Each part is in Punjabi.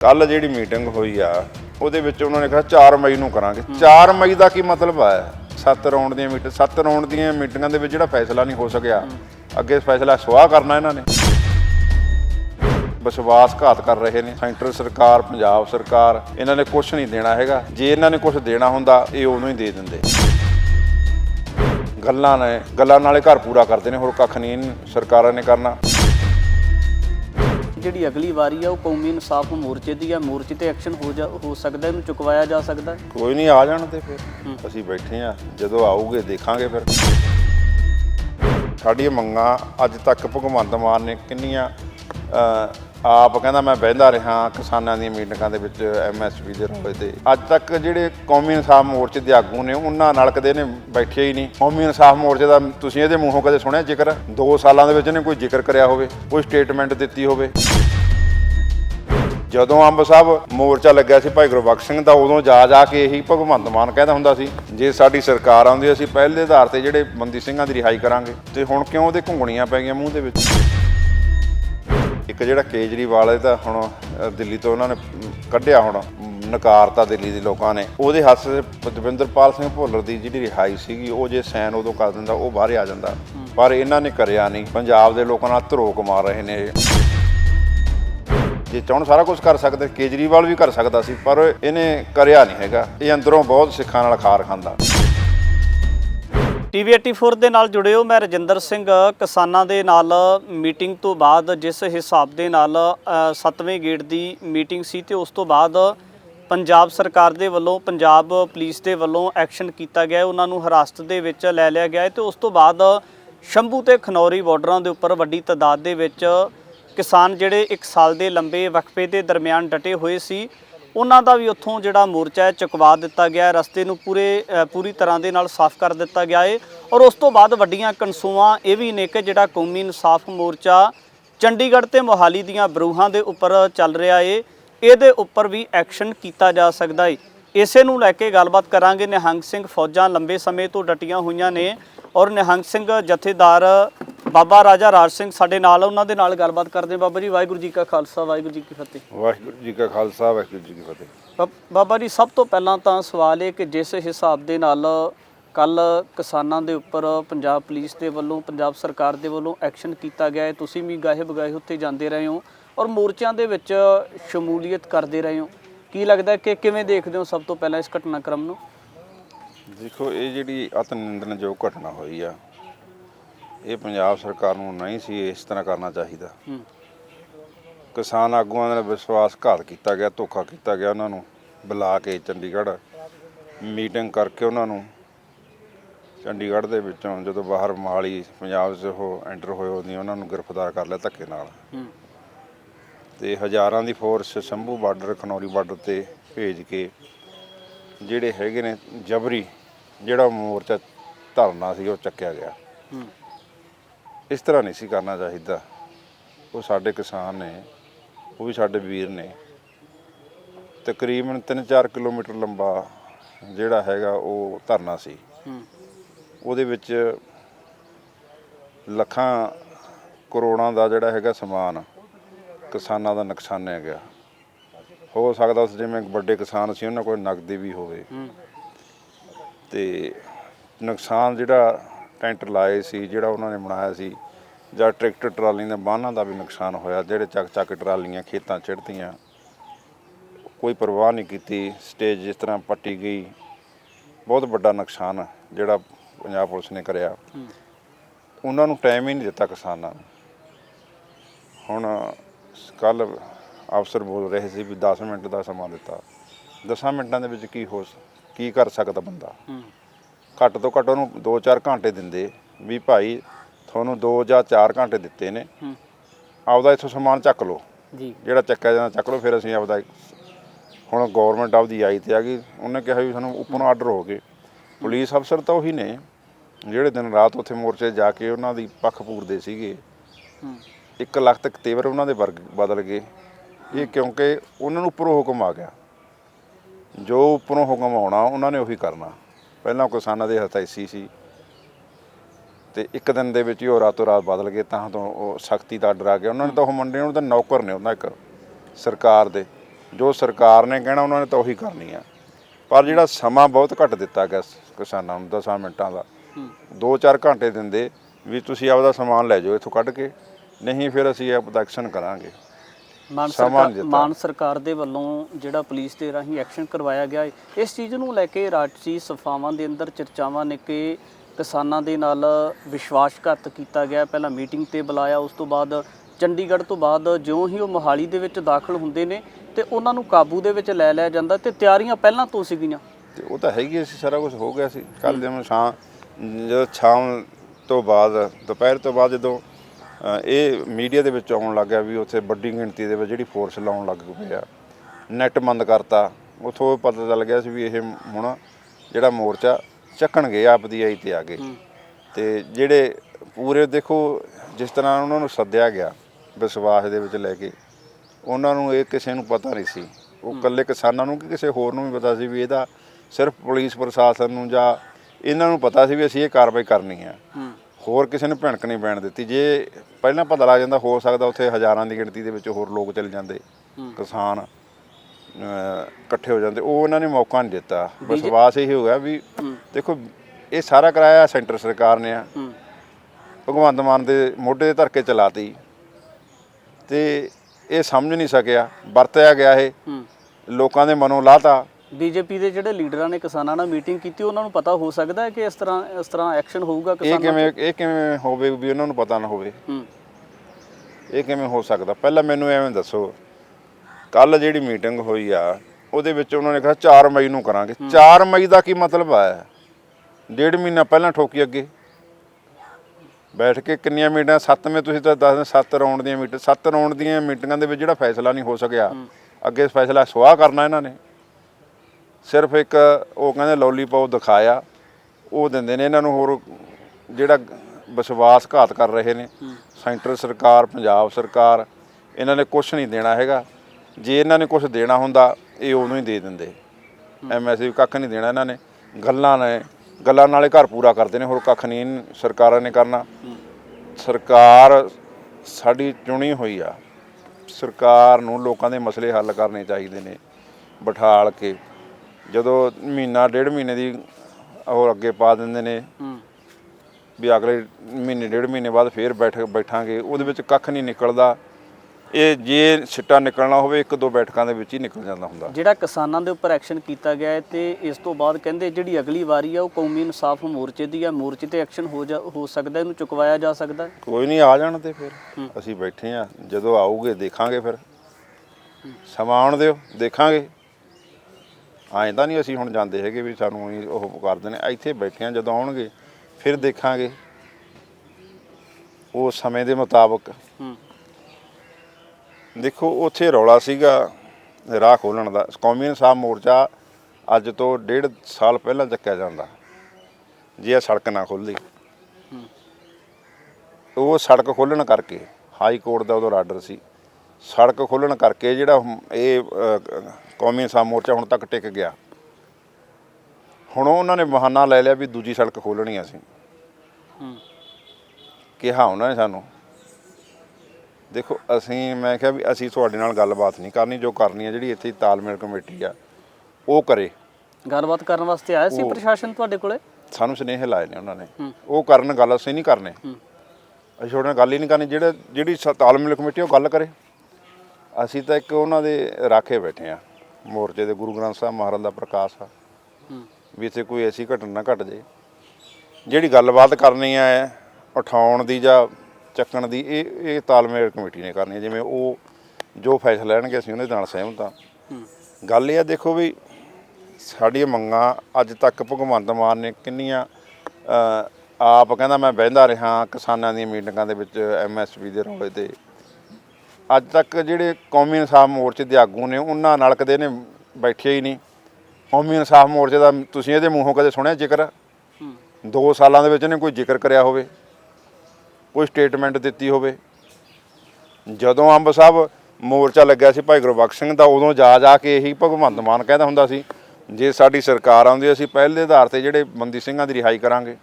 ਕੱਲ ਜਿਹੜੀ ਮੀਟਿੰਗ ਹੋਈ ਆ, ਉਹਦੇ ਵਿੱਚ ਉਹਨਾਂ ਨੇ ਕਿਹਾ 4 ਮਈ ਨੂੰ ਕਰਾਂਗੇ। 4 ਮਈ ਦਾ ਕੀ ਮਤਲਬ ਆ? 7 ਰਾਉਂਡ ਦੀਆਂ ਮੀਟਿੰਗ 7 ਰਾਉਂਡ ਦੀਆਂ ਮੀਟਿੰਗਾਂ ਦੇ ਵਿੱਚ ਜਿਹੜਾ ਫੈਸਲਾ ਨਹੀਂ ਹੋ ਸਕਿਆ, ਅੱਗੇ ਫੈਸਲਾ ਸੁਆਹ ਕਰਨਾ ਇਹਨਾਂ ਨੇ। ਵਿਸ਼ਵਾਸਘਾਤ ਕਰ ਰਹੇ ਨੇ, ਸੈਂਟਰ ਸਰਕਾਰ, ਪੰਜਾਬ ਸਰਕਾਰ, ਇਹਨਾਂ ਨੇ ਕੁਝ ਨਹੀਂ ਦੇਣਾ ਹੈਗਾ। ਜੇ ਇਹਨਾਂ ਨੇ ਕੁਝ ਦੇਣਾ ਹੁੰਦਾ, ਇਹ ਉਦੋਂ ਹੀ ਦੇ ਦਿੰਦੇ। ਗੱਲਾਂ ਨੇ, ਗੱਲਾਂ ਨਾਲੇ ਘਰ ਪੂਰਾ ਕਰਦੇ ਨੇ, ਹੋਰ ਕੱਖ ਨਹੀਂ, ਸਰਕਾਰਾਂ ਨੇ ਕਰਨਾ। ਜਿਹੜੀ ਅਗਲੀ ਵਾਰੀ ਆ ਉਹ ਕੌਮੀ ਇਨਸਾਫ ਮੋਰਚੇ ਦੀ ਆ ਮੋਰਚੇ ਤੇ ਐਕਸ਼ਨ ਹੋ ਜਾ ਹੋ ਸਕਦਾ ਇਹਨੂੰ ਚੁਕਵਾਇਆ ਜਾ ਸਕਦਾ ਹੈ। ਕੋਈ ਨਹੀਂ ਆ ਜਾਣ ਤੇ ਫਿਰ। ਅਸੀਂ ਬੈਠੇ ਆ ਜਦੋਂ ਆਊਗੇ ਦੇਖਾਂਗੇ ਫਿਰ। ਸਾਡੀਆਂ ਮੰਗਾਂ ਅੱਜ ਤੱਕ ਭਗਵੰਤ ਮਾਨ ਨੇ ਕਿੰਨੀਆਂ ਅਹ, ਆਪ ਕਹਿੰਦਾ ਮੈਂ ਬਹਿੰਦਾ ਰਿਹਾ ਕਿਸਾਨਾਂ ਦੀਆਂ ਮੀਟਿੰਗਾਂ ਦੇ ਵਿੱਚ ਐਮਐਸਪੀ ਦੇ ਰੌਲੇ ਤੇ ਅੱਜ ਤੱਕ ਜਿਹੜੇ ਕੌਮੀ ਇਨਸਾਫ ਮੋਰਚੇ ਦੇ ਆਗੂ ਨੇ ਉਹਨਾਂ ਨਾਲ ਕਦੇ ਨੇ ਬੈਠੇ ਹੀ ਨਹੀਂ। ਕੌਮੀ ਇਨਸਾਫ ਮੋਰਚੇ ਦਾ ਤੁਸੀਂ ਇਹਦੇ ਮੂੰਹੋਂ ਕਦੇ ਸੁਣਿਆ ਜ਼ਿਕਰ? 2 ਸਾਲਾਂ ਦੇ ਵਿੱਚ ਇਹਨੇ ਕੋਈ ਜ਼ਿਕਰ ਕਰਿਆ ਹੋਵੇ ਕੋਈ ਸਟੇਟਮੈਂਟ ਦਿੱਤੀ ਹੋਵੇ। ਜਦੋਂ ਅੰਬ ਸਾਹਿਬ ਮੋਰਚਾ ਲੱਗਿਆ ਸੀ ਭਾਈ ਗੁਰਬਖਸ਼ ਸਿੰਘ ਦਾ ਉਦੋਂ ਜਾ ਜਾ ਕੇ ਇਹੀ ਭਗਵੰਤ ਮਾਨ ਕਹਿੰਦਾ ਹੁੰਦਾ ਸੀ ਜੇ ਸਾਡੀ ਸਰਕਾਰ ਆਉਂਦੀ ਅਸੀਂ ਪਹਿਲੇ ਆਧਾਰ ਤੇ ਜਿਹੜੇ ਬੰਦੀ ਸਿੰਘਾਂ ਦੀ ਰਿਹਾਈ ਕਰਾਂਗੇ। ਤੇ ਹੁਣ ਕਿਉਂ ਉਹਦੇ ਘੁੰਗਣੀਆਂ ਪੈ ਗਈਆਂ ਮੂੰਹ ਦੇ ਵਿੱਚ? ਇੱਕ ਜਿਹੜਾ ਕੇਜਰੀਵਾਲ ਇਹ ਤਾਂ ਹੁਣ ਦਿੱਲੀ ਤੋਂ ਉਹਨਾਂ ਨੇ ਕੱਢਿਆ ਹੁਣ, ਨਕਾਰਤਾ ਦਿੱਲੀ ਦੇ ਲੋਕਾਂ ਨੇ। ਉਹਦੇ ਹੱਥ ਦਵਿੰਦਰਪਾਲ ਸਿੰਘ ਭੁੱਲਰ ਦੀ ਜਿਹੜੀ ਰਿਹਾਈ ਸੀਗੀ, ਉਹ ਜੇ ਸੈਨ ਉਦੋਂ ਕਰ ਦਿੰਦਾ, ਉਹ ਬਾਹਰ ਆ ਜਾਂਦਾ। ਪਰ ਇਹਨਾਂ ਨੇ ਕਰਿਆ ਨਹੀਂ। ਪੰਜਾਬ ਦੇ ਲੋਕਾਂ ਨਾਲ ਧਰੋਕ ਮਾਰ ਰਹੇ ਨੇ ਜੇ ਚਾਹਣ ਸਾਰਾ ਕੁਝ ਕਰ ਸਕਦੇ, ਕੇਜਰੀਵਾਲ ਵੀ ਕਰ ਸਕਦਾ ਸੀ, ਪਰ ਇਹਨੇ ਕਰਿਆ ਨਹੀਂ ਹੈਗਾ। ਇਹ ਅੰਦਰੋਂ ਬਹੁਤ ਸਿੱਖਾਂ ਨਾਲ ਖਾਰ ਖਾਂਦਾ। ਟੀਵੀ 84 ਦੇ ਨਾਲ ਜੁੜਿਓ ਮੈਂ ਰਜਿੰਦਰ ਸਿੰਘ, ਕਿਸਾਨਾਂ ਦੇ ਨਾਲ ਮੀਟਿੰਗ ਤੋਂ ਬਾਅਦ, ਜਿਸ ਹਿਸਾਬ ਦੇ ਨਾਲ 7ਵੇਂ ਗੇਟ ਦੀ ਮੀਟਿੰਗ ਸੀ ਤੇ ਉਸ ਤੋਂ ਬਾਅਦ ਪੰਜਾਬ ਸਰਕਾਰ ਦੇ ਵੱਲੋਂ, ਪੰਜਾਬ ਪੁਲਿਸ ਦੇ ਵੱਲੋਂ ਐਕਸ਼ਨ ਕੀਤਾ ਗਿਆ ਹੈ। ਉਹਨਾਂ ਨੂੰ ਹਿਰਾਸਤ ਦੇ ਵਿੱਚ ਲੈ ਲਿਆ ਗਿਆ ਹੈ ਤੇ ਉਸ ਤੋਂ ਬਾਅਦ ਸ਼ੰਭੂ ਤੇ ਖਨੌਰੀ ਬਾਰਡਰਾਂ ਦੇ ਉੱਪਰ ਵੱਡੀ ਤਾਦਾਦ ਦੇ ਵਿੱਚ ਕਿਸਾਨ ਜਿਹੜੇ 1 ਸਾਲ ਦੇ ਲੰਬੇ ਵਕਫੇ ਦੇ ਦਰਮਿਆਨ ਡਟੇ ਹੋਏ ਸੀ ਉਹਨਾਂ ਦਾ ਵੀ ਉੱਥੋਂ ਜਿਹੜਾ ਮੋਰਚਾ ਹੈ, ਚੁਕਵਾ ਦਿੱਤਾ ਗਿਆ ਹੈ। ਰਸਤੇ ਨੂੰ ਪੂਰੇ ਪੂਰੀ ਤਰ੍ਹਾਂ ਦੇ ਨਾਲ ਸਾਫ਼ ਕਰ ਦਿੱਤਾ ਗਿਆ ਹੈ ਔਰ ਉਸ ਤੋਂ ਬਾਅਦ ਵੱਡੀਆਂ ਕਨਸੂਆਂ ਇਹ ਵੀ ਨੇ ਕਿ ਜਿਹੜਾ ਕੌਮੀ ਇਨਸਾਫ ਮੋਰਚਾ ਚੰਡੀਗੜ੍ਹ ਤੇ ਮੋਹਾਲੀ ਦੀਆਂ ਬਰੂਹਾਂ ਦੇ ਉੱਪਰ ਚੱਲ ਰਿਹਾ ਏ, ਇਹਦੇ ਉੱਪਰ ਵੀ ਐਕਸ਼ਨ ਕੀਤਾ ਜਾ ਸਕਦਾ ਏ। ਇਸੇ ਨੂੰ ਲੈ ਕੇ ਗੱਲਬਾਤ ਕਰਾਂਗੇ। ਨਿਹੰਗ ਸਿੰਘ ਫੌਜਾਂ ਲੰਬੇ ਸਮੇਂ ਤੋਂ ਡਟੀਆਂ ਹੋਈਆਂ ਨੇ ਔਰ ਨਿਹੰਗ ਸਿੰਘ ਜਥੇਦਾਰ ਬਾਬਾ ਰਾਜਾ ਰਾਜ ਸਿੰਘ ਸਾਡੇ ਨਾਲ ਉਹਨਾਂ ਦੇ ਨਾਲ ਗੱਲਬਾਤ ਕਰਦੇ ਹਾਂ। ਬਾਬਾ ਜੀ ਵਾਹਿਗੁਰੂ ਜੀ ਕਾ ਖਾਲਸਾ ਵਾਹਿਗੁਰੂ ਜੀ ਕੀ ਫਤਿਹ। ਵਾਹਿਗੁਰੂ ਜੀ ਕਾ ਖਾਲਸਾ ਵਾਹਿਗੁਰੂ ਜੀ ਕੀ ਫਤਿਹ। ਬਾ- ਬਾਬਾ ਜੀ ਸਭ ਤੋਂ ਪਹਿਲਾਂ ਤਾਂ ਸਵਾਲ ਇਹ ਕਿ ਜਿਸ ਹਿਸਾਬ ਦੇ ਨਾਲ ਕੱਲ ਕਿਸਾਨਾਂ ਦੇ ਉੱਪਰ ਪੰਜਾਬ ਪੁਲਿਸ ਦੇ ਵੱਲੋਂ ਪੰਜਾਬ ਸਰਕਾਰ ਦੇ ਵੱਲੋਂ ਐਕਸ਼ਨ ਕੀਤਾ ਗਿਆ ਹੈ ਤੁਸੀਂ ਵੀ ਗਾਹੇ ਬਗਾਹੇ ਉੱਤੇ ਜਾਂਦੇ ਰਹੇ ਹੋ ਔਰ ਮੋਰਚਿਆਂ ਦੇ ਵਿੱਚ ਸ਼ਮੂਲੀਅਤ ਕਰਦੇ ਰਹੇ ਹੋ। ਕੀ ਲੱਗਦਾ ਹੈ ਕਿ ਕਿਵੇਂ ਦੇਖਦੇ ਹੋ ਸਭ ਤੋਂ ਪਹਿਲਾਂ ਇਸ ਘਟਨਾਕ੍ਰਮ ਨੂੰ? ਦੇਖੋ ਇਹ ਜਿਹੜੀ ਅਤ ਨਿੰਦਣਯੋਗ ਘਟਨਾ ਹੋਈ ਆ ਇਹ ਪੰਜਾਬ ਸਰਕਾਰ ਨੂੰ ਨਹੀਂ ਸੀ ਇਸ ਤਰ੍ਹਾਂ ਕਰਨਾ ਚਾਹੀਦਾ। ਕਿਸਾਨ ਆਗੂਆਂ ਦਾ ਵਿਸ਼ਵਾਸਘਾਤ ਕੀਤਾ ਗਿਆ ਧੋਖਾ ਕੀਤਾ ਗਿਆ ਉਹਨਾਂ ਨੂੰ ਬੁਲਾ ਕੇ ਚੰਡੀਗੜ੍ਹ ਮੀਟਿੰਗ ਕਰਕੇ ਉਹਨਾਂ ਨੂੰ ਚੰਡੀਗੜ੍ਹ ਦੇ ਵਿੱਚੋਂ ਜਦੋਂ ਬਾਹਰ ਮੋਹਾਲੀ ਪੰਜਾਬ 'ਚ ਉਹ ਐਂਟਰ ਹੋਏ ਉਹਦੀ ਉਹਨਾਂ ਨੂੰ ਗ੍ਰਿਫਤਾਰ ਕਰ ਲਿਆ ਧੱਕੇ ਨਾਲ। ਤੇ ਹਜ਼ਾਰਾਂ ਦੀ force Shambhu border Khanauri border ਤੇ ਭੇਜ ਕੇ ਜਿਹੜੇ ਹੈਗੇ ਨੇ ਜਬਰੀ ਜਿਹੜਾ ਮੋਰਚਾ ਧਰਨਾ ਸੀ ਉਹ ਚੱਕਿਆ ਗਿਆ। ਇਸ ਤਰ੍ਹਾਂ ਨਹੀਂ ਸੀ ਕਰਨਾ ਚਾਹੀਦਾ। ਉਹ ਸਾਡੇ ਕਿਸਾਨ ਨੇ ਉਹ ਵੀ ਸਾਡੇ ਵੀਰ ਨੇ। ਤਕਰੀਬਨ 3-4 ਕਿਲੋਮੀਟਰ ਲੰਬਾ ਜਿਹੜਾ ਹੈਗਾ ਉਹ ਧਰਨਾ ਸੀ। ਉਹਦੇ ਵਿੱਚ ਲੱਖਾਂ ਕਰੋੜਾਂ ਦਾ ਜਿਹੜਾ ਹੈਗਾ ਸਮਾਨ ਕਿਸਾਨਾਂ ਦਾ ਨੁਕਸਾਨਿਆ ਗਿਆ। ਹੋ ਸਕਦਾ ਸੀ ਜਿਵੇਂ ਵੱਡੇ ਕਿਸਾਨ ਸੀ ਉਹਨਾਂ ਕੋਲ ਨਗਦੀ ਵੀ ਹੋਵੇ। ਤੇ ਨੁਕਸਾਨ ਜਿਹੜਾ ਟੈਂਟ ਲਾਏ ਸੀ, ਜਿਹੜਾ ਉਹਨਾਂ ਨੇ ਬਣਾਇਆ ਸੀ, ਜਾਂ ਟਰੈਕਟਰ ਟਰਾਲੀ ਦੇ ਬਾਹਨਾਂ ਦਾ ਵੀ ਨੁਕਸਾਨ ਹੋਇਆ, ਜਿਹੜੇ ਚੱਕ ਚੱਕ ਟਰਾਲੀਆਂ ਖੇਤਾਂ ਚੜ੍ਹਦੀਆਂ। ਕੋਈ ਪਰਵਾਹ ਨਹੀਂ ਕੀਤੀ, ਸਟੇਜ ਜਿਸ ਤਰ੍ਹਾਂ ਪੱਟੀ ਗਈ, ਬਹੁਤ ਵੱਡਾ ਨੁਕਸਾਨ ਜਿਹੜਾ ਪੰਜਾਬ ਪੁਲਿਸ ਨੇ ਕਰਿਆ। ਉਹਨਾਂ ਨੂੰ ਟਾਈਮ ਹੀ ਨਹੀਂ ਦਿੱਤਾ ਕਿਸਾਨਾਂ ਨੂੰ। ਹੁਣ ਕੱਲ ਅਫਸਰ ਬੋਲ ਰਹੇ ਸੀ ਵੀ 10 ਮਿੰਟ ਦਾ ਸਮਾਂ ਦਿੱਤਾ। 10 ਮਿੰਟਾਂ ਦੇ ਵਿੱਚ ਕੀ ਹੋ ਕੀ ਕਰ ਸਕਦਾ ਬੰਦਾ? ਘੱਟ ਤੋਂ ਘੱਟ ਉਹਨੂੰ 2-4 ਘੰਟੇ ਦਿੰਦੇ। ਵੀ ਭਾਈ ਤੁਹਾਨੂੰ 2 ਜਾਂ 4 ਘੰਟੇ ਦਿੱਤੇ ਨੇ। ਆਪਦਾ ਇੱਥੋਂ ਸਮਾਨ ਚੱਕ ਲਓ। ਜੀ। ਜਿਹੜਾ ਚੱਕਿਆ ਜਾਂਦਾ ਚੱਕ ਲਓ ਫਿਰ ਅਸੀਂ ਆਪਦਾ ਹੁਣ ਗਵਰਨਮੈਂਟ ਆਪਦੀ ਆਈ ਤੇ ਆ ਗਈ। ਉਹਨੇ ਕਿਹਾ ਵੀ ਸਾਨੂੰ ਉੱਪਰੋਂ ਆਰਡਰ ਹੋ ਗਏ। ਪੁਲਿਸ ਅਫਸਰ ਤਾਂ ਉਹੀ ਨੇ ਜਿਹੜੇ ਦਿਨ ਰਾਤ ਉੱਥੇ ਮੋਰਚੇ ਜਾ ਕੇ ਉਹਨਾਂ ਦੀ ਪੱਖ ਪੂਰਦੇ ਸੀਗੇ। ਇੱਕ ਲੱਖ ਤੱਕ ਤੇਵਰ ਉਹਨਾਂ ਦੇ ਵਰਗ ਬਦਲ ਗਏ। ਇਹ ਕਿਉਂਕਿ ਉਹਨਾਂ ਨੂੰ ਉੱਪਰੋਂ ਹੁਕਮ ਆ ਗਿਆ। ਜੋ ਉੱਪਰੋਂ ਹੁਕਮ ਆਉਣਾ ਉਹਨਾਂ ਨੇ ਉਹੀ ਕਰਨਾ। ਪਹਿਲਾਂ ਕਿਸਾਨਾਂ ਦੇ ਹਤਾਇਸੀ ਸੀ ਤੇ ਇੱਕ ਦਿਨ ਦੇ ਵਿੱਚ ਹੀ ਉਹ ਰਾਤੋਂ ਰਾਤ ਬਦਲ ਗਏ ਤਾਂ ਤੋਂ ਉਹ ਸਖਤੀ ਦਾ ਆ ਗਿਆ। ਉਹਨਾਂ ਨੇ ਤਾਂ ਉਹ ਮੰਡੇ ਨੂੰ ਤਾਂ ਨੌਕਰ ਨੇ ਉਹਨਾਂ ਇੱਕ ਸਰਕਾਰ ਦੇ। ਜੋ ਸਰਕਾਰ ਨੇ ਕਹਿਣਾ ਉਹਨਾਂ ਨੇ ਤਾਂ ਉਹੀ ਕਰਨੀ ਆ। ਪਰ ਜਿਹੜਾ ਸਮਾਂ ਬਹੁਤ ਘੱਟ ਦਿੱਤਾ ਗਿਆ ਕਿਸਾਨਾਂ ਨੂੰ 10 ਮਿੰਟਾਂ ਦਾ। ਹੂੰ। 2-4 ਘੰਟੇ ਦਿੰਦੇ ਵੀ ਤੁਸੀਂ ਆਪਦਾ ਸਮਾਨ ਲੈ ਜਾਓ ਇੱਥੋਂ ਕੱਢ ਕੇ ਨਹੀਂ ਫਿਰ ਅਸੀਂ ਆਪਦਾ ਐਕਸ਼ਨ ਕਰਾਂਗੇ। ਮਾਨ ਸਰਕਾਰ ਦਿੱਤਾ। ਮਾਨ ਸਰਕਾਰ ਦੇ ਵੱਲੋਂ ਜਿਹੜਾ ਪੁਲਿਸ ਦੇ ਰਾਹੀਂ ਐਕਸ਼ਨ ਕਰਵਾਇਆ ਗਿਆ ਹੈ ਇਸ ਚੀਜ਼ ਨੂੰ ਲੈ ਕੇ ਰਾਜਸੀ ਸਫਾਵਾਂ ਦੇ ਅੰਦਰ ਚਰਚਾਵਾਂ ਨੇ ਕਿ ਕਿਸਾਨਾਂ ਦੇ ਨਾਲ ਵਿਸ਼ਵਾਸਘਾਤ ਕੀਤਾ ਗਿਆ। ਪਹਿਲਾਂ ਮੀਟਿੰਗ ਤੇ ਬੁਲਾਇਆ ਉਸ ਤੋਂ ਬਾਅਦ ਚੰਡੀਗੜ੍ਹ ਤੋਂ ਬਾਅਦ ਜਿਉਂ ਹੀ ਉਹ ਮੋਹਾਲੀ ਦੇ ਵਿੱਚ ਦਾਖਲ ਹੁੰਦੇ ਨੇ ਤੇ ਉਹਨਾਂ ਨੂੰ ਕਾਬੂ ਦੇ ਵਿੱਚ ਲੈ ਲਿਆ ਜਾਂਦਾ ਤੇ ਤਿਆਰੀਆਂ ਪਹਿਲਾਂ ਤੋਂ ਸੀਗੀਆਂ। ਤੇ ਉਹ ਤਾਂ ਹੈਗੀ ਸੀ ਸਾਰਾ ਕੁਝ ਹੋ ਗਿਆ ਸੀ। ਕੱਲ ਜਿਵੇਂ ਸ਼ਾਮ ਜਦੋਂ ਸ਼ਾਮ ਤੋਂ ਬਾਅਦ ਦੁਪਹਿਰ ਤੋਂ ਬਾਅਦ ਜਦੋਂ ਇਹ ਮੀਡੀਆ ਦੇ ਵਿੱਚ ਆਉਣ ਲੱਗਾ ਵੀ ਉੱਥੇ ਵੱਡੀ ਗਿਣਤੀ ਦੇ ਵਿੱਚ ਜਿਹੜੀ ਫੋਰਸ ਲਾਉਣ ਲੱਗ ਪਏ ਆ। ਨੈਟ ਬੰਦ ਕਰਤਾ। ਉਥੋਂ ਪਤਾ ਚੱਲ ਗਿਆ ਸੀ ਵੀ ਇਹ ਹੁਣ ਜਿਹੜਾ ਮੋਰਚਾ ਚੱਕਣਗੇ ਆਪਦੀ ਆਈ ਤੇ ਆ ਗਏ ਤੇ ਜਿਹੜੇ ਪੂਰੇ ਦੇਖੋ ਜਿਸ ਤਰ੍ਹਾਂ ਉਹਨਾਂ ਨੂੰ ਸੱਦਿਆ ਗਿਆ ਵਿਸ਼ਵਾਸ ਦੇ ਵਿੱਚ ਲੈ ਕੇ ਉਹਨਾਂ ਨੂੰ ਇਹ ਕਿਸੇ ਨੂੰ ਪਤਾ ਨਹੀਂ ਸੀ। ਉਹ ਇਕੱਲੇ ਕਿਸਾਨਾਂ ਨੂੰ ਕਿ ਕਿਸੇ ਹੋਰ ਨੂੰ ਵੀ ਪਤਾ ਸੀ ਵੀ ਇਹਦਾ ਸਿਰਫ ਪੁਲਿਸ ਪ੍ਰਸ਼ਾਸਨ ਨੂੰ ਜਾਂ ਇਹਨਾਂ ਨੂੰ ਪਤਾ ਸੀ ਵੀ ਅਸੀਂ ਇਹ ਕਾਰਵਾਈ ਕਰਨੀ ਹੂੰ। ਹੋਰ ਕਿਸੇ ਨੇ ਭਿਣਕ ਨਹੀਂ ਪੈਣ ਦਿੱਤੀ। ਜੇ ਪਹਿਲਾਂ ਪਤਾ ਲੱਗ ਜਾਂਦਾ ਹੋ ਸਕਦਾ ਉੱਥੇ ਹਜ਼ਾਰਾਂ ਦੀ ਗਿਣਤੀ ਦੇ ਵਿੱਚ ਹੋਰ ਲੋਕ ਚਲੇ ਜਾਂਦੇ। ਕਿਸਾਨ ਇਕੱਠੇ ਹੋ ਜਾਂਦੇ। ਉਹ ਉਹਨਾਂ ਨੇ ਮੌਕਾ ਨਹੀਂ ਦਿੱਤਾ। ਵਿਸ਼ਵਾਸ ਇਹ ਹੋ ਗਿਆ ਵੀ। ਦੇਖੋ ਇਹ ਸਾਰਾ ਕਰਾਇਆ ਸੈਂਟਰ ਸਰਕਾਰ ਨੇ ਆ। ਭਗਵੰਤ ਮਾਨ ਦੇ ਮੋਢੇ ਧਰ ਕੇ ਚਲਾਤੀ। ਤੇ ਇਹ ਸਮਝ ਨਹੀਂ ਸਕਿਆ। ਵਰਤਿਆ ਗਿਆ ਇਹ। ਲੋਕਾਂ ਦੇ ਮਨੋਂ ਲਾਤਾ। ਬੀਜੇਪੀ ਦੇ ਜਿਹੜੇ ਲੀਡਰਾਂ ਨੇ ਕਿਸਾਨਾਂ ਨਾਲ ਮੀਟਿੰਗ ਕੀਤੀ ਉਹਨਾਂ ਨੂੰ ਪਤਾ ਹੋ ਸਕਦਾ ਹੈ ਕਿ ਇਸ ਤਰ੍ਹਾਂ ਇਸ ਤਰ੍ਹਾਂ ਐਕਸ਼ਨ ਹੋਊਗਾ ਇਹ ਕਿਸਾਨਾਂ ਕਿਵੇਂ ਇਹ ਕਿਵੇਂ ਹੋਵੇ ਵੀ ਉਹਨਾਂ ਨੂੰ ਪਤਾ ਨਾ ਹੋਵੇ? ਹੂੰ। ਇਹ ਕਿਵੇਂ ਹੋ ਸਕਦਾ? ਪਹਿਲਾਂ ਮੈਨੂੰ ਐਵੇਂ ਦੱਸੋ ਕੱਲ ਜਿਹੜੀ ਮੀਟਿੰਗ ਹੋਈ ਆ ਉਹਦੇ ਵਿੱਚ ਉਹਨਾਂ ਨੇ ਕਿਹਾ 4 ਮਈ ਨੂੰ ਕਰਾਂਗੇ। 4 ਮਈ ਦਾ ਕੀ ਮਤਲਬ ਆ? ਡੇਢ ਮਹੀਨਾ ਪਹਿਲਾਂ ਠੋਕੀ ਅੱਗੇ। ਬੈਠ ਕੇ ਕਿੰਨੀਆਂ ਮੀਟਿੰਗਾਂ ਸੱਤਵੇਂ ਤੁਸੀਂ ਤਾਂ ਦੱਸਦੇ ਸੱਤ ਰਾਉਂਡ ਦੀਆਂ ਮੀਟਿੰਗ ਸੱਤ ਰਾਉਂਡ ਦੀਆਂ ਮੀਟਿੰਗਾਂ ਦੇ ਵਿੱਚ ਜਿਹੜਾ ਫੈਸਲਾ ਨਹੀਂ ਹੋ ਸਕਿਆ ਅੱਗੇ ਫੈਸਲਾ ਸੁਆਹ ਕਰਨਾ ਇਹਨਾਂ ਨੇ। ਸਿਰਫ ਇੱਕ ਉਹ ਕਹਿੰਦੇ ਲੋਲੀਪੌਪ ਦਿਖਾਇਆ ਉਹ ਦਿੰਦੇ ਨੇ ਇਹਨਾਂ ਨੂੰ ਹੋਰ ਜਿਹੜਾ ਵਿਸ਼ਵਾਸਘਾਤ ਕਰ ਰਹੇ ਨੇ ਸੈਂਟਰ ਸਰਕਾਰ ਪੰਜਾਬ ਸਰਕਾਰ ਇਹਨਾਂ ਨੇ ਕੁਝ ਨਹੀਂ ਦੇਣਾ ਹੈਗਾ। ਜੇ ਇਹਨਾਂ ਨੇ ਕੁਝ ਦੇਣਾ ਹੁੰਦਾ ਇਹ ਉਦੋਂ ਹੀ ਦੇ ਦਿੰਦੇ। ਐਮਐਸਪੀ ਕੱਖ ਨਹੀਂ ਦੇਣਾ ਇਹਨਾਂ ਨੇ। ਗੱਲਾਂ ਨੇ ਗੱਲਾਂ ਨਾਲੇ ਘਰ ਪੂਰਾ ਕਰਦੇ ਨੇ ਹੋਰ ਕੱਖ ਨਹੀਂ ਸਰਕਾਰਾਂ ਨੇ ਕਰਨਾ। ਸਰਕਾਰ ਸਾਡੀ ਚੁਣੀ ਹੋਈ ਆ। ਸਰਕਾਰ ਨੂੰ ਲੋਕਾਂ ਦੇ ਮਸਲੇ ਹੱਲ ਕਰਨੇ ਚਾਹੀਦੇ ਨੇ ਬਿਠਾਲ ਕੇ। ਜਦੋਂ ਮਹੀਨਾ ਡੇਢ ਮਹੀਨੇ ਦੀ ਉਹ ਅੱਗੇ ਪਾ ਦਿੰਦੇ ਨੇ। ਵੀ ਅਗਲੇ ਮਹੀਨੇ ਡੇਢ ਮਹੀਨੇ ਬਾਅਦ ਫੇਰ ਬੈਠ ਬੈਠਾਂਗੇ ਉਹਦੇ ਵਿੱਚ ਕੱਖ ਨਹੀਂ ਨਿਕਲਦਾ। ਇਹ ਜੇ ਸਿੱਟਾ ਨਿਕਲਣਾ ਹੋਵੇ ਇੱਕ ਦੋ ਬੈਠਕਾਂ ਦੇ ਵਿੱਚ ਹੀ ਨਿਕਲ ਜਾਂਦਾ ਹੁੰਦਾ। ਜਿਹੜਾ ਕਿਸਾਨਾਂ ਦੇ ਉੱਪਰ ਐਕਸ਼ਨ ਕੀਤਾ ਗਿਆ ਹੈ ਤੇ ਇਸ ਤੋਂ ਬਾਅਦ ਕਹਿੰਦੇ ਜਿਹੜੀ ਅਗਲੀ ਵਾਰੀ ਆ ਉਹ ਕੌਮੀ ਇਨਸਾਫ ਮੋਰਚੇ ਦੀ ਆ ਮੋਰਚੇ ਤੇ ਐਕਸ਼ਨ ਹੋ ਜਾ ਹੋ ਸਕਦਾ ਇਹਨੂੰ ਚੁਕਵਾਇਆ ਜਾ ਸਕਦਾ? ਕੋਈ ਨਹੀਂ ਆ ਜਾਣ ਤੇ ਫਿਰ। ਅਸੀਂ ਬੈਠੇ ਆ ਜਦੋਂ ਆਊਗੇ ਦੇਖਾਂਗੇ ਫਿਰ। ਸਮਾਂ ਆਉਣ ਦਿਓ ਦੇਖਾਂਗੇ। ਐਂ ਤਾਂ ਨਹੀਂ ਅਸੀਂ ਹੁਣ ਜਾਂਦੇ ਹੈਗੇ ਵੀ ਸਾਨੂੰ ਹੀ ਉਹ ਕਰਦੇ ਨੇ ਇੱਥੇ ਬੈਠੇ ਆ ਜਦੋਂ ਆਉਣਗੇ ਫਿਰ ਦੇਖਾਂਗੇ। ਉਹ ਸਮੇਂ ਦੇ ਮੁਤਾਬਕ। ਹੂੰ। ਦੇਖੋ ਉੱਥੇ ਰੌਲਾ ਸੀਗਾ ਰਾਹ ਖੋਲਣ ਦਾ। ਕੌਮੀ ਇਨਸਾਫ ਮੋਰਚਾ ਅੱਜ ਤੋਂ ਡੇਢ ਸਾਲ ਪਹਿਲਾਂ ਚੱਕਿਆ ਜਾਂਦਾ। ਜੇ ਇਹ ਸੜਕ ਨਾ ਖੁੱਲਦੀ ਉਹ ਸੜਕ ਖੋਲਣ ਕਰਕੇ ਹਾਈ ਕੋਰਟ ਦਾ ਉਦੋਂ ਆਰਡਰ ਸੀ। ਸੜਕ ਖੋਲਣ ਕਰਕੇ ਜਿਹੜਾ ਇਹ ਕੌਮੀ ਇਨਸਾਫ ਮੋਰਚਾ ਹੁਣ ਤੱਕ ਟਿਕ ਗਿਆ। ਹੁਣ ਉਹਨਾਂ ਨੇ ਬਹਾਨਾ ਲੈ ਲਿਆ ਵੀ ਦੂਜੀ ਸੜਕ ਖੋਲਣੀ ਆ ਅਸੀਂ। ਕਿਹਾ ਉਹਨਾਂ ਨੇ ਸਾਨੂੰ। ਦੇਖੋ ਅਸੀਂ ਮੈਂ ਕਿਹਾ ਵੀ ਅਸੀਂ ਤੁਹਾਡੇ ਨਾਲ ਗੱਲਬਾਤ ਨਹੀਂ ਕਰਨੀ ਜੋ ਕਰਨੀ ਹੈ ਜਿਹੜੀ ਇੱਥੇ ਤਾਲਮੇਲ ਕਮੇਟੀ ਆ ਉਹ ਕਰੇ। ਗੱਲਬਾਤ ਕਰਨ ਵਾਸਤੇ ਆਇਆ ਸੀ ਪ੍ਰਸ਼ਾਸਨ ਤੁਹਾਡੇ ਕੋਲੇ? ਸਾਨੂੰ ਸੁਨੇਹੇ ਲਾਏ ਨੇ ਉਹਨਾਂ ਨੇ। ਉਹ ਕਰਨ ਗੱਲ ਅਸੀਂ ਨਹੀਂ ਕਰਨੇ। ਅਸੀਂ ਨਾਲ ਗੱਲ ਹੀ ਨਹੀਂ ਕਰਨੀ ਜਿਹੜਾ ਜਿਹੜੀ ਤਾਲਮੇਲ ਕਮੇਟੀ ਉਹ ਗੱਲ ਕਰੇ। ਅਸੀਂ ਤਾਂ ਇੱਕ ਉਹਨਾਂ ਦੇ ਰਾਖੇ ਬੈਠੇ ਆ ਮੋਰਚੇ ਦੇ ਗੁਰੂ ਗ੍ਰੰਥ ਸਾਹਿਬ ਮਹਾਰਾਜ ਦਾ ਪ੍ਰਕਾਸ਼ ਆ। ਵੀ ਇੱਥੇ ਕੋਈ ਐਸੀ ਘਟਨਾ ਨਾ ਘਟ ਜੇ। ਜਿਹੜੀ ਗੱਲਬਾਤ ਕਰਨੀ ਹੈ ਉਠਾਉਣ ਦੀ ਜਾਂ ਚੱਕਣ ਦੀ ਇਹ ਇਹ ਤਾਲਮੇਲ ਕਮੇਟੀ ਨੇ ਕਰਨੀ ਹੈ ਜਿਵੇਂ ਉਹ ਜੋ ਫੈਸਲਾ ਲੈਣਗੇ ਅਸੀਂ ਉਹਦੇ ਨਾਲ ਸਹਿਮਤ ਹੂੰ। ਗੱਲ ਇਹ ਆ ਦੇਖੋ ਵੀ ਸਾਡੀਆਂ ਮੰਗਾਂ ਅੱਜ ਤੱਕ ਭਗਵੰਤ ਮਾਨ ਨੇ ਕਿੰਨੀਆਂ ਆਪ ਕਹਿੰਦਾ ਮੈਂ ਬਹਿੰਦਾ ਰਿਹਾ ਕਿਸਾਨਾਂ ਦੀਆਂ ਮੀਟਿੰਗਾਂ ਦੇ ਵਿੱਚ ਐਮਐਸਪੀ ਦੇ ਰੌਲੇ ਤੇ। ਅੱਜ ਤੱਕ ਜਿਹੜੇ ਕੌਮੀ ਇਨਸਾਫ ਮੋਰਚੇ ਦੇ ਆਗੂ ਨੇ, ਉਹਨਾਂ ਨਾਲ ਕਦੇ ਇਹਨੇ ਬੈਠੇ ਹੀ ਨਹੀਂ। ਕੌਮੀ ਇਨਸਾਫ ਮੋਰਚੇ ਦਾ ਤੁਸੀਂ ਇਹਦੇ ਮੂੰਹੋਂ ਕਦੇ ਸੁਣਿਆ ਜ਼ਿਕਰ? ਦੋ ਸਾਲਾਂ ਦੇ ਵਿੱਚ ਇਹਨੇ ਕੋਈ ਜ਼ਿਕਰ ਕਰਿਆ ਹੋਵੇ? ਕੋਈ ਸਟੇਟਮੈਂਟ ਦਿੱਤੀ ਹੋਵੇ? ਜਦੋਂ ਅੰਬ ਸਾਹਿਬ ਮੋਰਚਾ ਲੱਗਿਆ ਸੀ ਭਾਈ ਗੁਰਬਖਸ਼ ਸਿੰਘ ਦਾ, ਉਦੋਂ ਜਾ ਜਾ ਕੇ ਇਹੀ ਭਗਵੰਤ ਮਾਨ ਕਹਿੰਦਾ ਹੁੰਦਾ ਸੀ, ਜੇ ਸਾਡੀ ਸਰਕਾਰ ਆਉਂਦੀ, ਅਸੀਂ ਪਹਿਲੇ ਆਧਾਰ ਤੇ ਜਿਹੜੇ ਬੰਦੀ ਸਿੰਘਾਂ ਦੀ ਰਿਹਾਈ ਕਰਾਂਗੇ।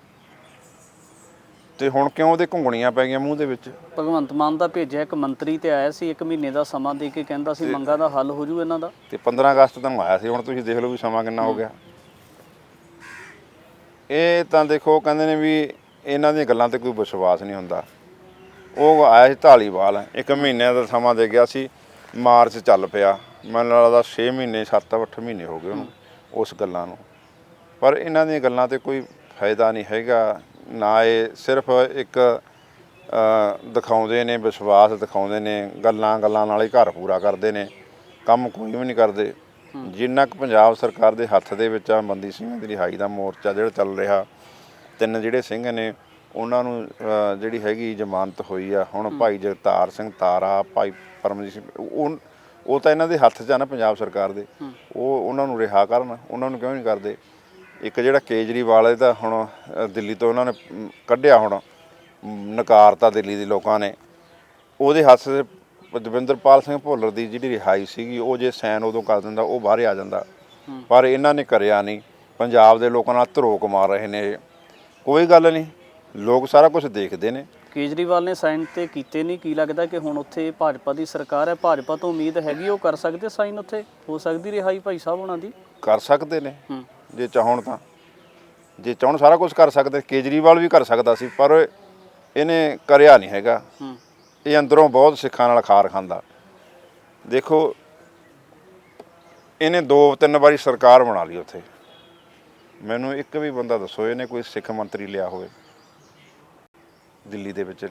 ਤੇ ਹੁਣ ਕਿਉਂ ਉਹਦੇ ਘੁੰਗਣੀਆਂ ਪੈ ਗਈਆਂ ਮੂੰਹ ਦੇ ਵਿੱਚ? ਭਗਵੰਤ ਮਾਨ ਦਾ ਭੇਜਿਆ ਇੱਕ ਮੰਤਰੀ ਤੇ ਆਇਆ ਸੀ ਇੱਕ ਮਹੀਨੇ ਦਾ ਸਮਾਂ ਦੇ ਕੇ ਕਹਿੰਦਾ ਸੀ ਮੰਗਾਂ ਦਾ ਹੱਲ ਹੋ ਜੂ ਇਹਨਾਂ ਦਾ। ਤੇ 15 ਅਗਸਤ ਤੱਕ ਆਇਆ ਸੀ ਹੁਣ ਤੁਸੀਂ ਦੇਖ ਲਓ ਵੀ ਸਮਾਂ ਕਿੰਨਾ ਹੋ ਗਿਆ। ਇਹ ਤਾਂ ਦੇਖੋ ਕਹਿੰਦੇ ਨੇ ਵੀ ਇਹਨਾਂ ਦੀਆਂ ਗੱਲਾਂ ਤੇ ਕੋਈ ਵਿਸ਼ਵਾਸ ਨਹੀਂ ਹੁੰਦਾ। ਉਹ ਆਇਆ ਸੀ ਢਾਲੀਵਾਲ ਇੱਕ ਮਹੀਨੇ ਦਾ ਸਮਾਂ ਦੇ ਗਿਆ ਸੀ ਮਾਰਚ ਚੱਲ ਪਿਆ। ਮੈਨੂੰ ਲੱਗਦਾ 6 ਮਹੀਨੇ 7-8 ਮਹੀਨੇ ਹੋ ਗਏ ਉਹਨੂੰ ਉਸ ਗੱਲਾਂ ਨੂੰ। ਪਰ ਇਹਨਾਂ ਦੀਆਂ ਗੱਲਾਂ ਤੇ ਕੋਈ ਫਾਇਦਾ ਨਹੀਂ ਹੈਗਾ। ਨਾ ਇਹ ਸਿਰਫ ਇੱਕ ਦਿਖਾਉਂਦੇ ਨੇ ਵਿਸ਼ਵਾਸ ਦਿਖਾਉਂਦੇ ਨੇ ਗੱਲਾਂ ਗੱਲਾਂ ਨਾਲ ਹੀ ਘਰ ਪੂਰਾ ਕਰਦੇ ਨੇ ਕੰਮ ਕੋਈ ਵੀ ਨਹੀਂ ਕਰਦੇ। ਜਿੰਨਾ ਕੁ ਪੰਜਾਬ ਸਰਕਾਰ ਦੇ ਹੱਥ ਦੇ ਵਿੱਚ ਆ ਬੰਦੀ ਸਿੰਘਾਂ ਦੀ ਰਿਹਾਈ ਦਾ ਮੋਰਚਾ ਜਿਹੜਾ ਚੱਲ ਰਿਹਾ ਤਿੰਨ ਜਿਹੜੇ ਸਿੰਘ ਨੇ ਉਹਨਾਂ ਨੂੰ ਜਿਹੜੀ ਹੈਗੀ ਜ਼ਮਾਨਤ ਹੋਈ ਆ। ਹੁਣ ਭਾਈ ਜਗਤਾਰ ਸਿੰਘ ਤਾਰਾ ਭਾਈ ਪਰਮਜੀਤ ਸਿੰਘ ਉਹ ਉਹ ਤਾਂ ਇਹਨਾਂ ਦੇ ਹੱਥ 'ਚ ਆ ਨਾ ਪੰਜਾਬ ਸਰਕਾਰ ਦੇ। ਉਹ ਉਹਨਾਂ ਨੂੰ ਰਿਹਾ ਕਰਨ ਉਹਨਾਂ ਨੂੰ ਕਿਉਂ ਨਹੀਂ ਕਰਦੇ? ਇੱਕ ਜਿਹੜਾ ਕੇਜਰੀਵਾਲ ਇਹਦਾ ਹੁਣ ਦਿੱਲੀ ਤੋਂ ਉਹਨਾਂ ਨੇ ਕੱਢਿਆ ਹੁਣ ਨਕਾਰਤਾ ਦਿੱਲੀ ਦੇ ਲੋਕਾਂ ਨੇ। ਉਹਦੇ ਹੱਥ ਦਵਿੰਦਰਪਾਲ ਸਿੰਘ ਭੁੱਲਰ ਦੀ ਜਿਹੜੀ ਰਿਹਾਈ ਸੀਗੀ ਉਹ ਜੇ ਸੈਨ ਉਦੋਂ ਕਰ ਦਿੰਦਾ ਉਹ ਬਾਹਰ ਆ ਜਾਂਦਾ। ਪਰ ਇਹਨਾਂ ਨੇ ਕਰਿਆ ਨਹੀਂ। ਪੰਜਾਬ ਦੇ ਲੋਕਾਂ ਨਾਲ ਧਰੋਕ ਮਾਰ ਰਹੇ ਨੇ। ਕੋਈ ਗੱਲ ਨਹੀਂ। ਲੋਕ ਸਾਰਾ ਕੁਝ ਦੇਖਦੇ ਨੇ। ਕੇਜਰੀਵਾਲ ਨੇ ਸਾਈਨ ਤੇ ਕੀਤੇ ਨਹੀਂ। ਕੀ ਲੱਗਦਾ ਕਿ ਹੁਣ ਉੱਥੇ ਭਾਜਪਾ ਦੀ ਸਰਕਾਰ ਹੈ? ਭਾਜਪਾ ਤੋਂ ਉਮੀਦ ਹੈਗੀ ਉਹ ਕਰ ਸਕਦੇ ਸਾਈਨ ਉੱਥੇ? ਹੋ ਸਕਦੀ ਰਿਹਾਈ ਭਾਈ ਸਾਹਿਬ ਉਹਨਾਂ ਦੀ? ਕਰ ਸਕਦੇ ਨੇ। ਜੇ ਚਾਹਣ ਤਾਂ। ਜੇ ਚਾਹਣ ਸਾਰਾ ਕੁਝ ਕਰ ਸਕਦੇ ਕੇਜਰੀਵਾਲ ਵੀ ਕਰ ਸਕਦਾ ਸੀ ਪਰ ਇਹਨੇ ਕਰਿਆ ਨਹੀਂ ਹੈਗਾ। ਇਹ ਅੰਦਰੋਂ ਬਹੁਤ ਸਿੱਖਾਂ ਨਾਲ ਖਾਰ ਖਾਂਦਾ। ਦੇਖੋ ਇਹਨੇ ਦੋ ਤਿੰਨ ਵਾਰੀ ਸਰਕਾਰ ਬਣਾ ਲਈ ਉੱਥੇ। ਮੈਨੂੰ ਇੱਕ ਵੀ ਬੰਦਾ ਦੱਸੋ ਇਹਨੇ ਕੋਈ ਸਿੱਖ ਮੰਤਰੀ ਲਿਆ ਹੋਵੇ। ਦਿੱਲੀ ਦੇ ਵਿੱਚ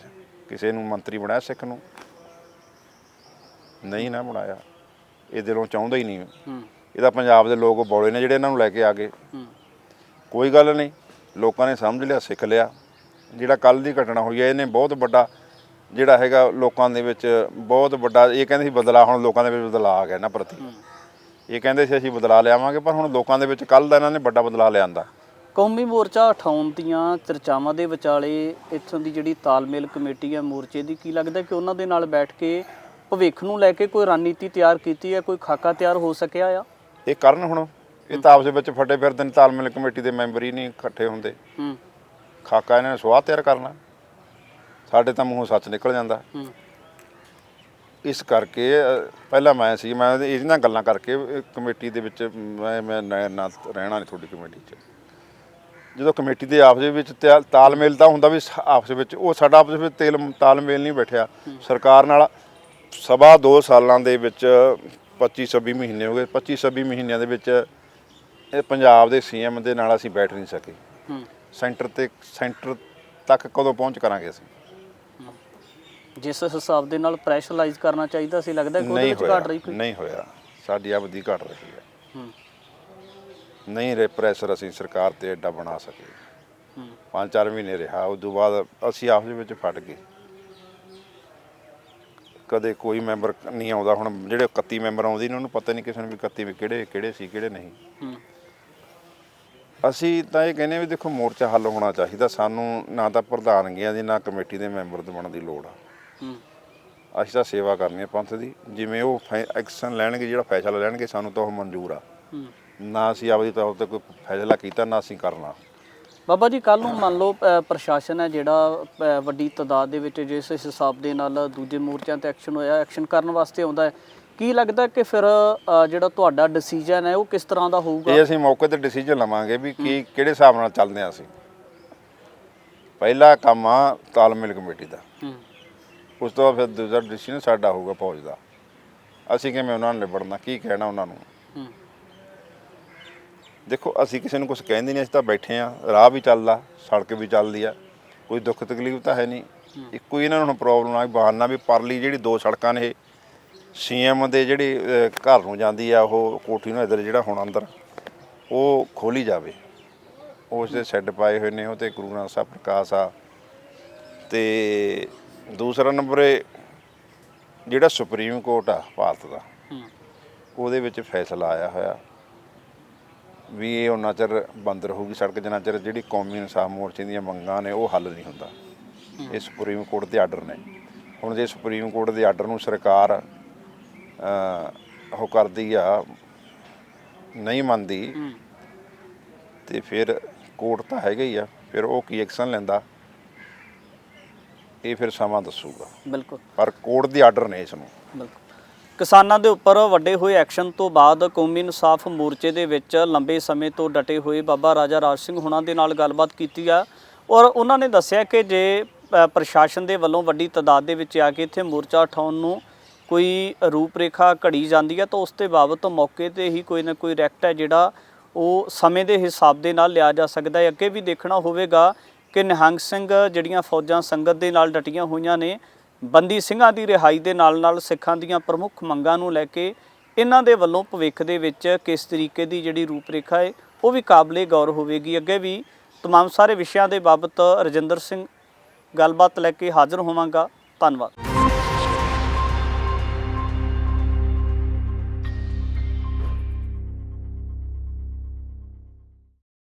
ਕਿਸੇ ਨੂੰ ਮੰਤਰੀ ਬਣਾਇਆ ਸਿੱਖ ਨੂੰ? ਨਹੀਂ ਨਾ ਬਣਾਇਆ। ਇਹ ਦਿਲੋਂ ਚਾਹੁੰਦਾ ਹੀ ਨਹੀਂ। ਹੂੰ ਇਹਦਾ ਪੰਜਾਬ ਦੇ ਲੋਕ ਬੋਲੇ ਨੇ ਜਿਹੜੇ ਇਹਨਾਂ ਨੂੰ ਲੈ ਕੇ ਆ ਗਏ। ਕੋਈ ਗੱਲ ਨਹੀਂ ਲੋਕਾਂ ਨੇ ਸਮਝ ਲਿਆ ਸਿੱਖ ਲਿਆ। ਜਿਹੜਾ ਕੱਲ ਦੀ ਘਟਨਾ ਹੋਈ ਹੈ ਇਹਨੇ ਬਹੁਤ ਵੱਡਾ ਜਿਹੜਾ ਹੈਗਾ ਲੋਕਾਂ ਦੇ ਵਿੱਚ ਬਹੁਤ ਵੱਡਾ ਇਹ ਕਹਿੰਦੇ ਸੀ ਬਦਲਾ ਹੁਣ ਲੋਕਾਂ ਦੇ ਵਿੱਚ ਬਦਲਾ ਆ ਗਿਆ ਨਾ ਪ੍ਰਤੀ। ਇਹ ਕਹਿੰਦੇ ਸੀ ਅਸੀਂ ਬਦਲਾ ਲਿਆਵਾਂਗੇ ਪਰ ਹੁਣ ਲੋਕਾਂ ਦੇ ਵਿੱਚ ਕੱਲ ਦਾ ਇਹਨਾਂ ਨੇ ਵੱਡਾ ਬਦਲਾ ਲਿਆਂਦਾ। ਕੌਮੀ ਮੋਰਚਾ ਉਠਾਉਣ ਦੀਆਂ ਚਰਚਾਵਾਂ ਦੇ ਵਿਚਾਲੇ ਇੱਥੋਂ ਦੀ ਜਿਹੜੀ ਤਾਲਮੇਲ ਕਮੇਟੀ ਹੈ ਮੋਰਚੇ ਦੀ ਕੀ ਲੱਗਦਾ ਕਿ ਉਹਨਾਂ ਦੇ ਨਾਲ ਬੈਠ ਕੇ ਭਵਿੱਖ ਨੂੰ ਲੈ ਕੇ ਕੋਈ ਰਣਨੀਤੀ ਤਿਆਰ ਕੀਤੀ ਹੈ ਕੋਈ ਖਾਕਾ ਤਿਆਰ ਹੋ ਸਕਿਆ ਆ? ਇਹ ਕਰਨ ਹੁਣ ਇਹ ਤਾਂ ਆਪਸ ਵਿੱਚ ਫੱਟੇ ਫਿਰਦੇ ਨੇ ਤਾਲਮੇਲ ਕਮੇਟੀ ਦੇ ਮੈਂਬਰ ਹੀ ਨਹੀਂ ਇਕੱਠੇ ਹੁੰਦੇ। ਹੂੰ। ਖਾਕਾ ਇਹਨਾਂ ਨੇ ਸਵਾਹ ਤਿਆਰ ਕਰਨਾ। ਸਾਡੇ ਤਾਂ ਮੂੰਹੋਂ ਸੱਚ ਨਿਕਲ ਜਾਂਦਾ। ਹੂੰ। ਇਸ ਕਰਕੇ ਪਹਿਲਾਂ ਮੈਂ ਸੀ ਮੈਂ ਇਹਦੀ ਨਾਲ ਗੱਲਾਂ ਕਰਕੇ ਕਮੇਟੀ ਦੇ ਵਿੱਚ ਮੈਂ ਮੈਂ ਨਾ ਰਹਿਣਾ ਨਹੀਂ ਤੁਹਾਡੀ ਕਮੇਟੀ 'ਚ। ਜਦੋਂ ਕਮੇਟੀ ਦੇ ਆਪਸ ਵਿੱਚ ਤਾਲਮੇਲ ਤਾਂ ਹੁੰਦਾ ਵੀ ਆਪਸ ਵਿੱਚ ਉਹ ਸਾਡਾ ਆਪਸ ਵਿੱਚ ਤੇਲ ਤਾਲਮੇਲ ਨਹੀਂ ਬੈਠਿਆ। ਸਰਕਾਰ ਨਾਲ ਸਵਾ 2 ਸਾਲਾਂ ਦੇ ਵਿੱਚ 25 26 ਮਹੀਨੇ ਹੋ ਗਏ। 25 26 ਮਹੀਨਿਆਂ ਦੇ ਵਿੱਚ ਇਹ ਪੰਜਾਬ ਦੇ ਸੀਐਮ ਦੇ ਨਾਲ ਅਸੀਂ ਬੈਠ ਨਹੀਂ ਸਕੇ। ਹੂੰ। ਸੈਂਟਰ ਤੇ ਸੈਂਟਰ ਤੱਕ ਕਦੋਂ ਪਹੁੰਚ ਕਰਾਂਗੇ ਅਸੀਂ? ਜਿਸ ਹਿਸਾਬ ਦੇ ਨਾਲ ਪ੍ਰੈਸ਼ਰਾਈਜ਼ ਕਰਨਾ ਚਾਹੀਦਾ ਸੀ ਲੱਗਦਾ ਕਿ ਉਹਦੇ ਵਿੱਚ ਘਟ ਰਹੀ ਕੋਈ? ਨਹੀਂ ਹੋਇਆ। ਸਾਡੀ ਅਵਧੀ ਘਟ ਰਹੀ ਹੈ। ਹੂੰ। ਨਹੀਂ ਰੇ ਪ੍ਰੈਸ਼ਰ ਅਸੀਂ ਸਰਕਾਰ ਤੇ ਐਡਾ ਬਣਾ ਸਕੇ। ਹੂੰ। ਪੰਜ ਚਾਰ ਮਹੀਨੇ ਰਿਹਾ। ਉਸ ਤੋਂ ਬਾਅਦ ਅਸੀਂ ਆਪਸ ਵਿੱਚ ਫਟ ਗਏ। ਕਦੇ ਕੋਈ ਮੈਂਬਰ ਨਹੀਂ ਆਉਂਦਾ ਹੁਣ ਜਿਹੜੇ 31 ਮੈਂਬਰ ਆਉਂਦੇ ਨੇ ਉਹਨੂੰ ਪਤਾ ਨਹੀਂ ਕਿਸੇ ਨੂੰ ਵੀ 31 ਵੀ ਕਿਹੜੇ ਕਿਹੜੇ ਸੀ ਕਿਹੜੇ ਨਹੀਂ। ਅਸੀਂ ਤਾਂ ਇਹ ਕਹਿੰਦੇ ਵੀ ਦੇਖੋ ਮੋਰਚਾ ਹੱਲ ਹੋਣਾ ਚਾਹੀਦਾ। ਸਾਨੂੰ ਨਾ ਤਾਂ ਪ੍ਰਧਾਨਗੀਆਂ ਦੀ ਨਾ ਕਮੇਟੀ ਦੇ ਮੈਂਬਰ ਬਣਨ ਦੀ ਲੋੜ ਆ। ਅਸੀਂ ਤਾਂ ਸੇਵਾ ਕਰਨੀ ਹੈ ਪੰਥ ਦੀ। ਜਿਵੇਂ ਉਹ ਐਕਸ਼ਨ ਲੈਣਗੇ ਜਿਹੜਾ ਫੈਸਲਾ ਲੈਣਗੇ ਸਾਨੂੰ ਤਾਂ ਉਹ ਮਨਜ਼ੂਰ ਆ। ਨਾ ਅਸੀਂ ਆਪਦੀ ਤੌਰ ਤੇ ਕੋਈ ਫੈਸਲਾ ਕੀਤਾ ਨਾ ਅਸੀਂ ਕਰਨਾ। ਬਾਬਾ ਜੀ ਕੱਲ ਨੂੰ ਮੰਨ ਲਓ ਅ, ਪ੍ਰਸ਼ਾਸਨ ਹੈ ਜਿਹੜਾ ਅ, ਵੱਡੀ ਤਾਦਾਦ ਦੇ ਵਿੱਚ ਜਿਸ ਹਿਸਾਬ ਦੇ ਨਾਲ ਦੂਜੇ ਮੋਰਚਿਆਂ ਤੇ ਐਕਸ਼ਨ ਹੋਇਆ ਐਕਸ਼ਨ ਕਰਨ ਵਾਸਤੇ ਆਉਂਦਾ ਹੈ। ਕੀ ਲੱਗਦਾ ਕਿ ਫਿਰ ਅ, ਜਿਹੜਾ ਤੁਹਾਡਾ ਡਿਸੀਜਨ ਹੈ ਉਹ ਕਿਸ ਤਰ੍ਹਾਂ ਦਾ ਹੋਊਗਾ? ਇਹ ਅਸੀਂ ਮੌਕੇ ਤੇ ਡਿਸੀਜਨ ਲਵਾਂਗੇ ਵੀ ਕੀ ਕਿਹੜੇ ਹਿਸਾਬ ਨਾਲ ਚੱਲਦੇ ਹਾਂ ਅਸੀਂ। ਪਹਿਲਾ ਕੰਮ ਆ ਤਾਲਮੇਲ ਕਮੇਟੀ ਦਾ। ਹੂੰ। ਉਸ ਤੋਂ ਬਾਅਦ ਫਿਰ ਦੂਜਾ ਡਿਸੀਜਨ ਸਾਡਾ ਹੋਊਗਾ ਫੌਜ ਦਾ। ਅਸੀਂ ਕਿਵੇਂ ਉਹਨਾਂ ਨਾਲ ਨਿਬੜਨਾ ਕੀ ਕਹਿਣਾ ਉਹਨਾਂ ਨੂੰ। ਹੂੰ। ਦੇਖੋ ਅਸੀਂ ਕਿਸੇ ਨੂੰ ਕੁਝ ਕਹਿੰਦੇ ਨਹੀਂ ਅਸੀਂ ਤਾਂ ਬੈਠੇ ਆ ਰਾਹ ਵੀ ਚੱਲਦਾ ਸੜਕ ਵੀ ਚੱਲਦੀ ਆ। ਕੋਈ ਦੁੱਖ ਤਕਲੀਫ ਤਾਂ ਹੈ ਨਹੀਂ। ਇੱਕੋ ਹੀ ਇਹਨਾਂ ਨੂੰ ਪ੍ਰੋਬਲਮ ਆ ਬਹਾਨਾ ਵੀ ਪਰਲੀ ਜਿਹੜੀ ਦੋ ਸੜਕਾਂ ਨੇ ਇਹ ਸੀਐਮ ਦੇ ਜਿਹੜੀ ਘਰ ਨੂੰ ਜਾਂਦੀ ਆ ਉਹ ਕੋਠੀ ਨੂੰ ਇਧਰ ਜਿਹੜਾ ਹੁਣ ਅੰਦਰ ਉਹ ਖੋਲੀ ਜਾਵੇ। ਉਸ ਦੇ ਸੈੱਡ ਪਾਏ ਹੋਏ ਨੇ ਉਹ ਤੇ ਗੁਰੂ ਗ੍ਰੰਥ ਸਾਹਿਬ ਪ੍ਰਕਾਸ਼ ਆ। ਤੇ ਦੂਸਰਾ ਨੰਬਰ ਇਹ ਜਿਹੜਾ ਸੁਪਰੀਮ ਕੋਰਟ ਆ ਭਾਰਤ ਦਾ ਉਹਦੇ ਵਿੱਚ ਫੈਸਲਾ ਆਇਆ ਹੋਇਆ। ਵੀ ਇਹ ਉਹਨਾਂ ਚਿਰ ਬੰਦ ਰਹੂਗੀ ਸੜਕ ਜਿੰਨਾ ਚਿਰ ਜਿਹੜੀ ਕੌਮੀ ਇਨਸਾਫ ਮੋਰਚੇ ਦੀਆਂ ਮੰਗਾਂ ਨੇ ਉਹ ਹੱਲ ਨਹੀਂ ਹੁੰਦਾ। ਇਹ ਸੁਪਰੀਮ ਕੋਰਟ ਦੇ ਆਰਡਰ ਨੇ। ਹੁਣ ਜੇ ਸੁਪਰੀਮ ਕੋਰਟ ਦੇ ਆਰਡਰ ਨੂੰ ਸਰਕਾਰ ਉਹ ਕਰਦੀ ਆ ਨਹੀਂ ਮੰਨਦੀ ਤੇ ਫਿਰ ਕੋਰਟ ਤਾਂ ਹੈਗਾ ਹੀ ਆ ਫਿਰ ਉਹ ਕੀ ਐਕਸ਼ਨ ਲੈਂਦਾ? ਇਹ ਫਿਰ ਸਮਾਂ ਦੱਸੂਗਾ। ਬਿਲਕੁਲ। ਪਰ ਕੋਰਟ ਦੇ ਆਰਡਰ ਨੇ ਇਸ ਨੂੰ। ਬਿਲਕੁਲ। ਕਿਸਾਨਾਂ ਦੇ ਉੱਪਰ ਵੱਡੇ ਹੋਏ ਐਕਸ਼ਨ ਤੋਂ ਬਾਅਦ ਕੌਮੀ ਇਨਸਾਫ ਮੋਰਚੇ ਦੇ ਵਿੱਚ ਲੰਬੇ ਸਮੇਂ ਤੋਂ ਡਟੇ ਹੋਏ ਬਾਬਾ ਰਾਜਾ ਰਾਜ ਸਿੰਘ ਹੁਣਾਂ ਦੇ ਨਾਲ ਗੱਲਬਾਤ ਕੀਤੀ ਆ। ਔਰ ਉਹਨਾਂ ਨੇ ਦੱਸਿਆ ਕਿ ਜੇ ਪ੍ਰਸ਼ਾਸਨ ਦੇ ਵੱਲੋਂ ਵੱਡੀ ਤਾਦਾਦ ਦੇ ਵਿੱਚ ਆ ਕੇ ਇੱਥੇ ਮੋਰਚਾ ਉਠਾਉਣ ਨੂੰ ਕੋਈ ਰੂਪਰੇਖਾ ਘੜੀ ਜਾਂਦੀ ਹੈ ਤਾਂ ਉਸ ਤੇ ਬਾਬਤ ਮੌਕੇ ਤੇ ਹੀ ਕੋਈ ਨਾ ਕੋਈ ਰੈਕਟ ਹੈ ਜਿਹੜਾ ਉਹ ਸਮੇਂ ਦੇ ਹਿਸਾਬ ਦੇ ਨਾਲ ਲਿਆ ਜਾ ਸਕਦਾ ਹੈ। ਅੱਗੇ ਵੀ ਦੇਖਣਾ ਹੋਵੇਗਾ ਕਿ ਨਿਹੰਗ ਸਿੰਘ ਜਿਹੜੀਆਂ ਫੌਜਾਂ ਸੰਗਤ ਦੇ ਨਾਲ ਡਟੀਆਂ ਹੋਈਆਂ ਨੇ ਬੰਦੀ ਸਿੰਘਾਂ ਦੀ ਰਿਹਾਈ ਦੇ ਨਾਲ-ਨਾਲ ਸਿੱਖਾਂ ਦੀਆਂ ਪ੍ਰਮੁੱਖ ਮੰਗਾਂ ਨੂੰ ਲੈ ਕੇ ਇਹਨਾਂ ਦੇ ਵੱਲੋਂ ਭਵਿੱਖ ਦੇ ਵਿੱਚ ਕਿਸ ਤਰੀਕੇ ਦੀ ਜਿਹੜੀ ਰੂਪਰੇਖਾ ਹੈ ਉਹ ਵੀ ਕਾਬਲੇ ਗੌਰ ਹੋਵੇਗੀ ਅੱਗੇ ਵੀ तमाम ਸਾਰੇ ਵਿਸ਼ਿਆਂ ਦੇ ਬਾਬਤ ਰਜਿੰਦਰ ਸਿੰਘ ਗੱਲਬਾਤ ਲੈ ਕੇ ਹਾਜ਼ਰ ਹੋਵਾਂਗਾ ਧੰਨਵਾਦ